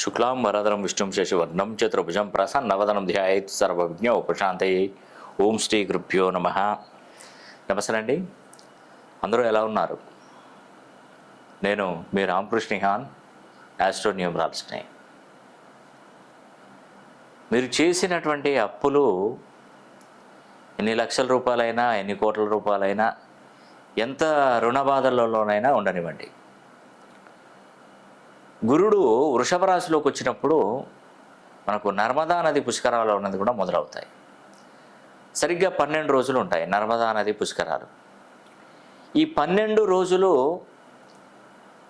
శుక్లాం వరదరం విష్ణుం శశివర్ణం చతుర్భుజం ప్రసన్నవదనం ధ్యాయత్ సర్వజ్ఞ ఉపశాంతయే ఓం శ్రీ గృభ్యో నమ. నమస్తే అండి అందరూ ఎలా ఉన్నారు? నేను మీ రామకృష్ణిహాన్ యాస్ట్రో న్యూమరాల్స్ని మీరు చేసినటువంటి అప్పులు ఎన్ని లక్షల రూపాయలైనా ఎన్ని కోట్ల రూపాయలైనా ఎంత రుణ బాధలలోనైనా ఉండనివ్వండి. గురుడు వృషభ రాశిలోకి వచ్చినప్పుడు మనకు నర్మదా నది పుష్కరాలు ఉన్నది కూడా మొదలవుతాయి. సరిగ్గా పన్నెండు రోజులు ఉంటాయి నర్మదా నది పుష్కరాలు. ఈ పన్నెండు రోజులు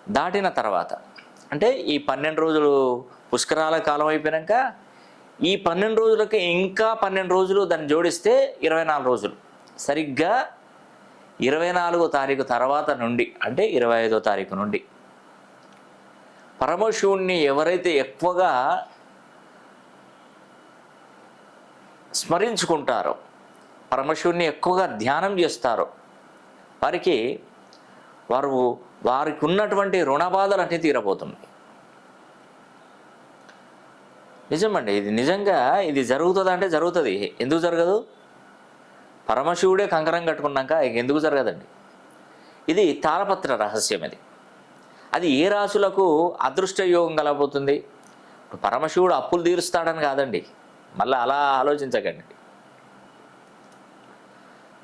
దాటిన తర్వాత అంటే ఈ పన్నెండు రోజులు పుష్కరాల కాలం అయిపోయాక ఈ పన్నెండు రోజులకి ఇంకా పన్నెండు రోజులు దాన్ని జోడిస్తే ఇరవై నాలుగు రోజులు. సరిగ్గా ఇరవై నాలుగో తారీఖు తర్వాత నుండి అంటే ఇరవై ఐదో తారీఖు నుండి పరమశివుణ్ణి ఎవరైతే ఎక్కువగా స్మరించుకుంటారో పరమశివుణ్ణి ఎక్కువగా ధ్యానం చేస్తారో వారికి వారు వారికి ఉన్నటువంటి రుణబాధలన్నీ బాధలు తీరబోతున్నాయి నిజమండి ఇది నిజంగా ఇది జరుగుతుందా అంటే జరుగుతుంది. ఎందుకు జరగదు? పరమశివుడే కంకరం కట్టుకున్నాక ఎందుకు జరగదండి. ఇది తాళపత్ర రహస్యం ఇది. అది ఏ రాశులకు అదృష్ట యోగం కలగబోతుంది? పరమశివుడు అప్పులు తీరుస్తాడని కాదండి. మళ్ళీ అలా ఆలోచించకండి.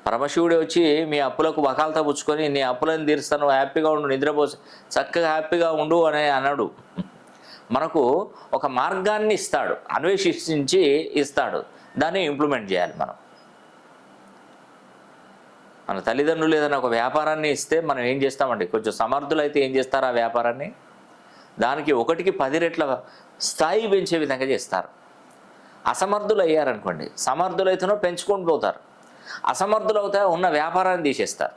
పరమశివుడు వచ్చి మీ అప్పులకు వకాలత పుచ్చుకొని నీ అప్పులను తీరుస్తాను హ్యాపీగా ఉండు నిద్రపో చక్కగా హ్యాపీగా ఉండు అని అన్నాడు. మనకు ఒక మార్గాన్ని ఇస్తాడు. అన్వేషించి ఇస్తాడు. దాన్ని ఇంప్లిమెంట్ చేయాలి మనం. మన తల్లిదండ్రులు ఏదైనా ఒక వ్యాపారాన్ని ఇస్తే మనం ఏం చేస్తామండి? కొంచెం సమర్థులైతే ఏం చేస్తారు ఆ వ్యాపారాన్ని? దానికి ఒకటికి పది రెట్ల స్థాయి పెంచే విధంగా చేస్తారు. అసమర్థులు అయ్యారనుకోండి సమర్థులైతేనో పెంచుకొని పోతారు. అసమర్థులు అవుతా ఉన్న వ్యాపారాన్ని తీసేస్తారు.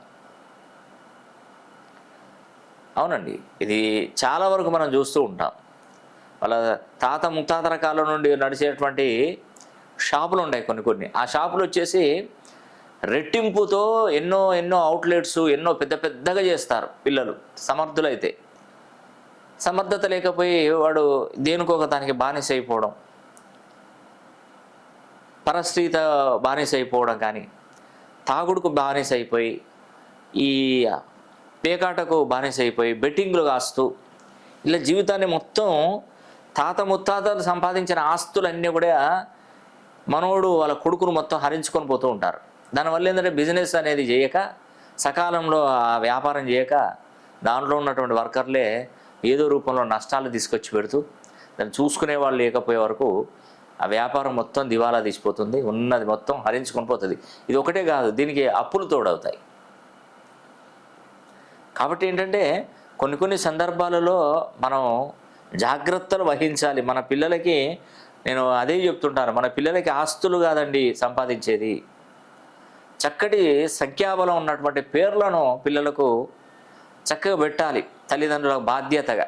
అవునండి ఇది చాలా వరకు మనం చూస్తూ ఉంటాం. వాళ్ళ తాత ముత్తాతల కాలం నుండి నడిచేటువంటి షాపులు ఉన్నాయి కొన్ని కొన్ని. ఆ షాపులు వచ్చేసి రెట్టింపుతో ఎన్నో ఎన్నో అవుట్లెట్స్ ఎన్నో పెద్ద పెద్దగా చేస్తారు పిల్లలు సమర్థులైతే. సమర్థత లేకపోయి వాడు దేనికొక దానికి బానిస అయిపోవడం. పరస్త్రీత బానిస అయిపోవడం కానీ తాగుడుకు బానిస అయిపోయి ఈ పేకాటకు బానిస అయిపోయి బెట్టింగ్లు కాస్తూ ఇలా జీవితాన్ని మొత్తం తాత ముత్తాతలు సంపాదించిన ఆస్తులన్నీ కూడా మనోడు వాళ్ళ కొడుకును మొత్తం హరించుకొని పోతూ ఉంటారు. దానివల్ల ఏంటంటే బిజినెస్ అనేది చేయక సకాలంలో ఆ వ్యాపారం చేయక దాంట్లో ఉన్నటువంటి వర్కర్లే ఏదో రూపంలో నష్టాలు తీసుకొచ్చి పెడుతూ దాన్ని చూసుకునే వాళ్ళు లేకపోయే వరకు ఆ వ్యాపారం మొత్తం దివాలా తీసిపోతుంది ఉన్నది మొత్తం హరించుకొని పోతుంది. ఇది ఒకటే కాదు దీనికి అప్పులు తోడవుతాయి. కాబట్టి ఏంటంటే కొన్ని కొన్ని సందర్భాలలో మనం జాగ్రత్తలు వహించాలి. మన పిల్లలకి నేను అదే చెప్తుంటాను మన పిల్లలకి ఆస్తులు కాదండి సంపాదించేది. చక్కటి సంఖ్యాబలం ఉన్నటువంటి పేర్లను పిల్లలకు చక్కగా పెట్టాలి తల్లిదండ్రుల బాధ్యతగా.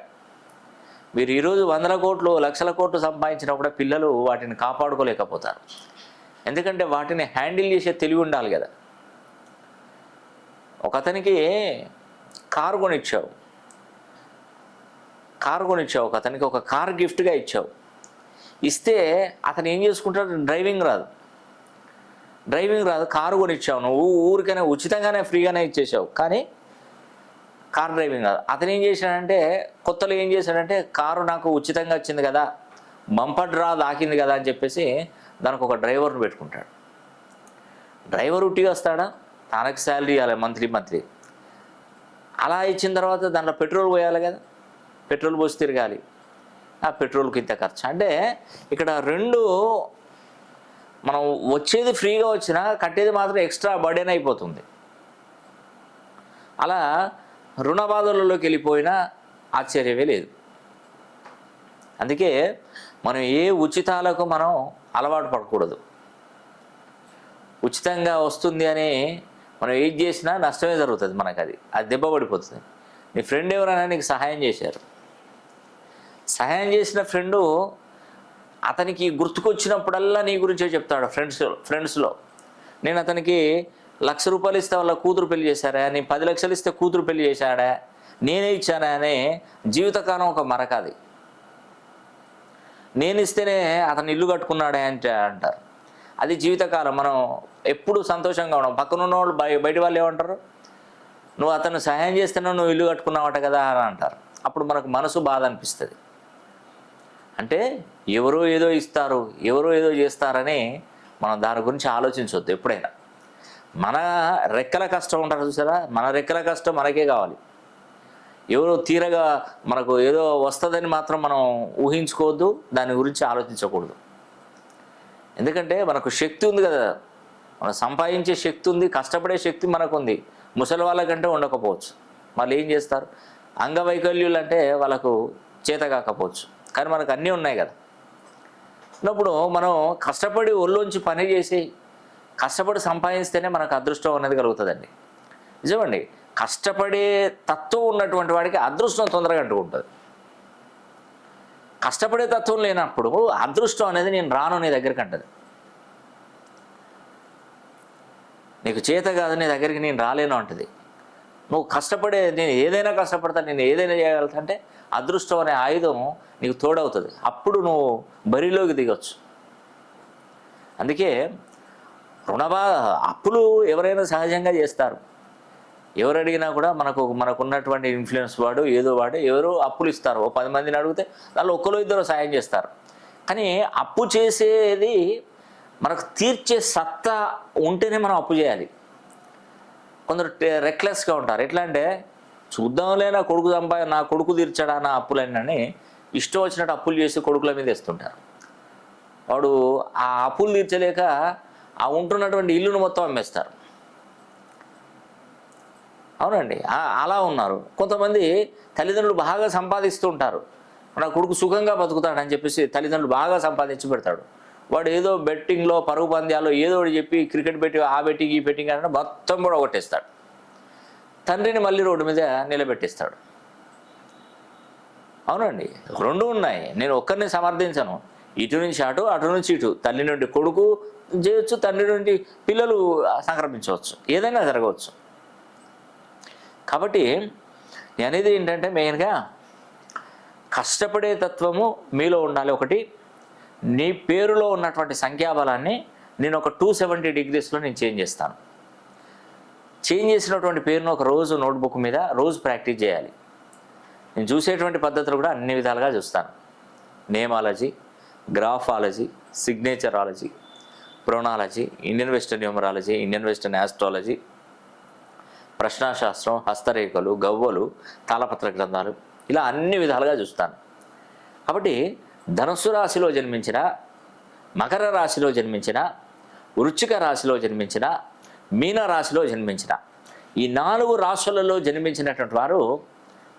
మీరు ఈరోజు వందల కోట్లు లక్షల కోట్లు సంపాదించినా కూడా పిల్లలు వాటిని కాపాడుకోలేకపోతారు. ఎందుకంటే వాటిని హ్యాండిల్ చేసే తెలివి ఉండాలి కదా. ఒకతనికి కారు కొనిచ్చావు. కారు కొనిచ్చావు ఒక అతనికి ఒక కార్ గిఫ్ట్గా ఇచ్చావు. ఇస్తే అతను ఏం చేసుకుంటాడు? డ్రైవింగ్ రాదు. డ్రైవింగ్ రాదు కారు కొనిచ్చావు నువ్వు ఊరికైనా ఉచితంగానే ఫ్రీగానే ఇచ్చేసావు. కానీ కార్ డ్రైవింగ్ రాదు. అతను ఏం చేశాడంటే కొత్తలో ఏం చేశాడంటే కారు నాకు ఉచితంగా వచ్చింది కదా బంపర్ డ్రా దాకింది కదా అని చెప్పేసి దానికి ఒక డ్రైవర్ని పెట్టుకుంటాడు. డ్రైవర్ ఉట్టిగా వస్తాడా? తనకి శాలరీ ఇవ్వాలి మంత్లీ మంత్లీ. అలా ఇచ్చిన తర్వాత దాంట్లో పెట్రోల్ పోయాలి కదా పెట్రోల్ పోసి తిరగాలి. ఆ పెట్రోల్కి ఇంత ఖర్చు. అంటే ఇక్కడ రెండు మనం వచ్చేది ఫ్రీగా వచ్చినా కట్టేది మాత్రం ఎక్స్ట్రా బర్డెన్ అయిపోతుంది. అలా రుణ బాధలలోకి వెళ్ళిపోయినా ఆశ్చర్యమే లేదు. అందుకే మనం ఏ ఉచితాలకు మనం అలవాటు పడకూడదు. ఉచితంగా వస్తుంది అని మనం ఏది చేసినా నష్టమే జరుగుతుంది మనకు అది అది దెబ్బ పడిపోతుంది. నీ ఫ్రెండ్ ఎవరైనా నీకు సహాయం చేశారు? సహాయం చేసిన ఫ్రెండు అతనికి గుర్తుకొచ్చినప్పుడల్లా నీ గురించే చెప్తాడు ఫ్రెండ్స్ ఫ్రెండ్స్లో నేను అతనికి లక్ష రూపాయలు ఇస్తే వాళ్ళ కూతురు పెళ్ళి చేశారా? నేను పది లక్షలు ఇస్తే కూతురు పెళ్ళి చేశాడా? నేనే ఇచ్చానా అనే జీవితకాలం ఒక మరక అది. నేను ఇస్తేనే అతను ఇల్లు కట్టుకున్నాడే అంటే అంటారు. అది జీవితకాలం. మనం ఎప్పుడు సంతోషంగా ఉన్నాం పక్కన ఉన్న వాళ్ళు బయ బయట వాళ్ళు ఏమంటారు? నువ్వు అతను సహాయం చేస్తేనే నువ్వు ఇల్లు కట్టుకున్నావట కదా అని అంటారు. అప్పుడు మనకు మనసు బాధ అనిపిస్తుంది. అంటే ఎవరో ఏదో ఇస్తారు ఎవరో ఏదో చేస్తారని మనం దాని గురించి ఆలోచించవద్దు ఎప్పుడైనా. మన రెక్కల కష్టం ఉంటారు చూసారా? మన రెక్కల కష్టం మనకే కావాలి. ఎవరో తీరగా మనకు ఏదో వస్తుందని మాత్రం మనం ఊహించుకోవద్దు దాని గురించి ఆలోచించకూడదు. ఎందుకంటే మనకు శక్తి ఉంది కదా. మనం సంపాదించే శక్తి ఉంది కష్టపడే శక్తి మనకు ఉంది ముసలి వాళ్ళకంటే ఉండకపోవచ్చు. వాళ్ళు ఏం చేస్తారు? అంగవైకల్యులు అంటే వాళ్ళకు చేత కాకపోవచ్చు. కానీ మనకు అన్నీ ఉన్నాయి కదా. ఉన్నప్పుడు మనం కష్టపడి ఒళ్ళోంచి పని చేసి కష్టపడి సంపాదిస్తేనే మనకు అదృష్టం అనేది కలుగుతుందండి. నిజమండి. కష్టపడే తత్వం ఉన్నటువంటి వాడికి అదృష్టం తొందరగా అంటుకుంటుంది. కష్టపడే తత్వం లేనప్పుడు అదృష్టం అనేది నేను రాను నీ దగ్గరికి అంటది. నీకు చేత కాదు నీ దగ్గరికి నేను రాలేను అంటది. నువ్వు కష్టపడే నేను ఏదైనా కష్టపడతా నేను ఏదైనా చేయగలుగుతా అంటే అదృష్టం అనే ఆయుధం నీకు తోడవుతుంది. అప్పుడు నువ్వు బరిలోకి దిగొచ్చు. అందుకే రుణబా అప్పులు ఎవరైనా సహజంగా చేస్తారు. ఎవరు అడిగినా కూడా మనకు మనకున్నటువంటి ఇన్ఫ్లుయెన్స్ వాడు ఏదో వాడు ఎవరు అప్పులు ఇస్తారు. ఓ పది మందిని అడిగితే వాళ్ళు ఒక్కరు ఇద్దరు సాయం చేస్తారు. కానీ అప్పు చేసేది మనకు తీర్చే సత్తా ఉంటేనే మనం అప్పు చేయాలి. కొందరు రెక్లెస్గా ఉంటారు. ఎట్లా అంటే చూద్దాంలే నా కొడుకు సంపా నా కొడుకు తీర్చాడా నా అప్పులన్నీ ఇష్టం వచ్చినట్టు అప్పులు చేసి కొడుకుల మీద వేస్తుంటారు. వాడు ఆ అప్పులు తీర్చలేక ఆ ఉంటున్నటువంటి ఇల్లును మొత్తం అమ్మేస్తారు. అవునండి. అలా ఉన్నారు. కొంతమంది తల్లిదండ్రులు బాగా సంపాదిస్తుంటారు నా కొడుకు సుఖంగా బతుకుతాడని చెప్పేసి తల్లిదండ్రులు బాగా సంపాదించి పెడతాడు. వాడు ఏదో బెట్టింగ్లో పరుగు పంద్యాలో ఏదో ఒకటి చెప్పి క్రికెట్ పెట్టి ఆ బెట్టింగ్ ఈ బెట్టింగ్ అంటే మొత్తం కూడా ఒకటేస్తాడు. తండ్రిని మళ్ళీ రోడ్డు మీద నిలబెట్టిస్తాడు. అవునండి. రెండు ఉన్నాయి. నేను ఒక్కరిని సమర్థించను. ఇటు నుంచి అటు అటు నుంచి ఇటు. తల్లి నుండి కొడుకు చేయొచ్చు తండ్రి నుండి పిల్లలు సంక్రమించవచ్చు. ఏదైనా జరగవచ్చు. కాబట్టి నేను అనేది ఏంటంటే మెయిన్గా కష్టపడే తత్వము మీలో ఉండాలి. ఒకటి నీ పేరులో ఉన్నటువంటి సంఖ్యాబలాన్ని నేను ఒక టూ సెవెంటీ డిగ్రీస్లో నేను చేంజ్ చేస్తాను. చేంజ్ చేసినటువంటి పేరును ఒక రోజు నోట్బుక్ మీద రోజు ప్రాక్టీస్ చేయాలి. నేను చూసేటువంటి పద్ధతులు కూడా అన్ని విధాలుగా చూస్తాను. Nameology graphology signatureology ప్రొనాలజీ Indian western numerology Indian western astrology ప్రశ్నాశాస్త్రం హస్తరేఖలు గవ్వలు తాళపత్ర గ్రంథాలు ఇలా అన్ని విధాలుగా చూస్తాను. కాబట్టి ధనుస్సు రాశిలో జన్మించిన మకర రాశిలో జన్మించిన వృచ్చిక రాశిలో జన్మించిన మీన రాశిలో జన్మించిన ఈ నాలుగు రాశులలో జన్మించినటువంటి వారు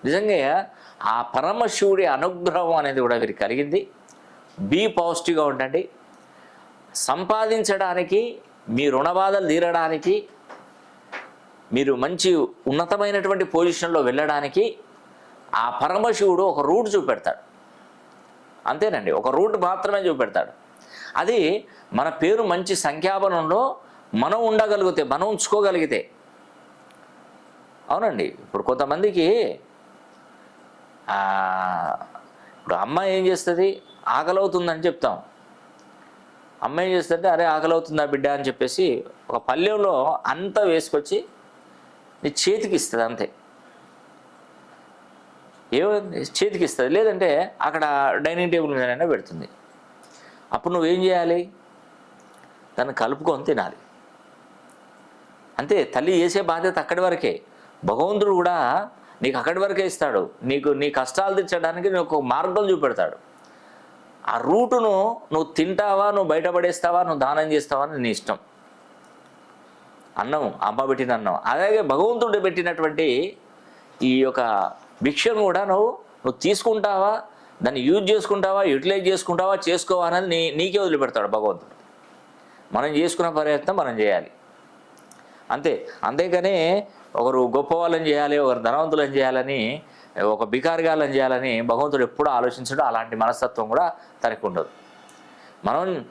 నిజంగా ఆ పరమశివుడి అనుగ్రహం అనేది కూడా వీరికి కలిగింది. బీ పాజిటివ్గా ఉండండి. సంపాదించడానికి మీ రుణబాధలు తీరడానికి మీరు మంచి ఉన్నతమైనటువంటి పొజిషన్లో వెళ్ళడానికి ఆ పరమశివుడు ఒక రూట్ చూపెడతాడు. అంతేనండి ఒక రూట్ మాత్రమే చూపెడతాడు. అది మన పేరు మంచి సంఖ్యాపనంలో మనం ఉండగలిగితే మనం ఉంచుకోగలిగితే. అవునండి ఇప్పుడు కొంతమందికి ఇప్పుడు అమ్మ ఏం చేస్తుంది? ఆకలవుతుందని చెప్తాం. అమ్మ ఏం చేస్తుంటే అరే ఆకలవుతుందా బిడ్డ? అని చెప్పేసి ఒక పల్లెంలో అంతా వేసుకొచ్చి నీ చేతికి ఇస్తుంది అంతే. ఏమైంది చేతికి ఇస్తుంది లేదంటే అక్కడ డైనింగ్ టేబుల్ మీదనైనా పెడుతుంది. అప్పుడు నువ్వేం చేయాలి? దాన్ని కలుపుకొని తినాలి. అంతే తల్లి చేసే బాధ్యత అక్కడి వరకే. భగవంతుడు కూడా నీకు అక్కడి వరకే ఇస్తాడు. నీకు నీ కష్టాలు తీర్చడానికి నీకు ఒక మార్గం చూపెడతాడు. ఆ రూటును నువ్వు తింటావా నువ్వు బయటపడేస్తావా నువ్వు దానం చేస్తావా అని నీ ఇష్టం. అన్నం అమ్మ పెట్టిన అన్నం అలాగే భగవంతుడు పెట్టినటువంటి ఈ యొక్క భిక్షను కూడా నువ్వు నువ్వు తీసుకుంటావా దాన్ని యూజ్ చేసుకుంటావా యూటిలైజ్ చేసుకుంటావా చేసుకోవా అనేది నీ నీకే వదిలిపెడతాడు భగవంతుడు. మనం చేసుకున్న ప్రయత్నం మనం చేయాలి. అంతే. అంతేకానే ఒకరు గొప్పవాళ్ళని చేయాలి ఒకరు ధనవంతులను చేయాలని ఒక బికారిగాళ్ళని చేయాలని భగవంతుడు ఎప్పుడూ ఆలోచించడం. అలాంటి మనస్తత్వం కూడా తనకు ఉండదు. మనం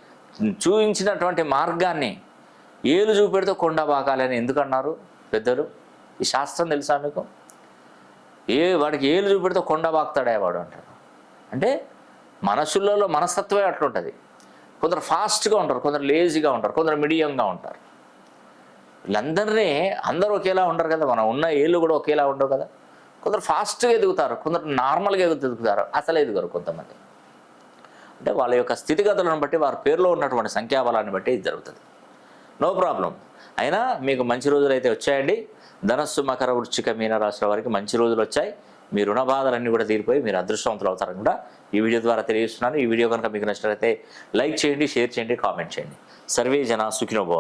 చూపించినటువంటి మార్గాన్ని ఏలు చూపెడితే కొండ బాకాలని ఎందుకన్నారు పెద్దలు? ఈ శాస్త్రం తెలుసా మీకు? ఏ వాడికి ఏలు చూపెడితే కొండ బాక్తాడే వాడు అంటారు. అంటే మనుషులలో మనస్తత్వమే అట్లుంటుంది. కొందరు ఫాస్ట్గా ఉంటారు కొందరు లేజీగా ఉంటారు కొందరు మీడియంగా ఉంటారు. వీళ్ళందరినీ అందరూ ఒకేలా ఉండరు కదా. మనం ఉన్న ఏళ్ళు కూడా ఒకేలా ఉండవు కదా. కొందరు ఫాస్ట్గా ఎదుగుతారు కొందరు నార్మల్గా ఎదుగు ఎదుగుతారు. అసలు ఎదుగురు కొంతమంది. అంటే వాళ్ళ యొక్క స్థితిగతులను బట్టి వారి పేరులో ఉన్నటువంటి సంఖ్యాబలాన్ని బట్టి ఇది జరుగుతుంది. నో ప్రాబ్లం అయినా మీకు మంచి రోజులు అయితే వచ్చాయండి. ధనస్సు మకర వృచ్చిక మీనరాశుల వారికి మంచి రోజులు వచ్చాయి. మీ రుణ బాధలన్నీ కూడా తీరిపోయి మీరు అదృష్టవంతులు అవుతారని కూడా ఈ వీడియో ద్వారా తెలియజేస్తున్నాను. ఈ వీడియో కనుక మీకు నచ్చినట్లయితే లైక్ చేయండి షేర్ చేయండి కామెంట్ చేయండి. సర్వే జన సుఖినోభవంతు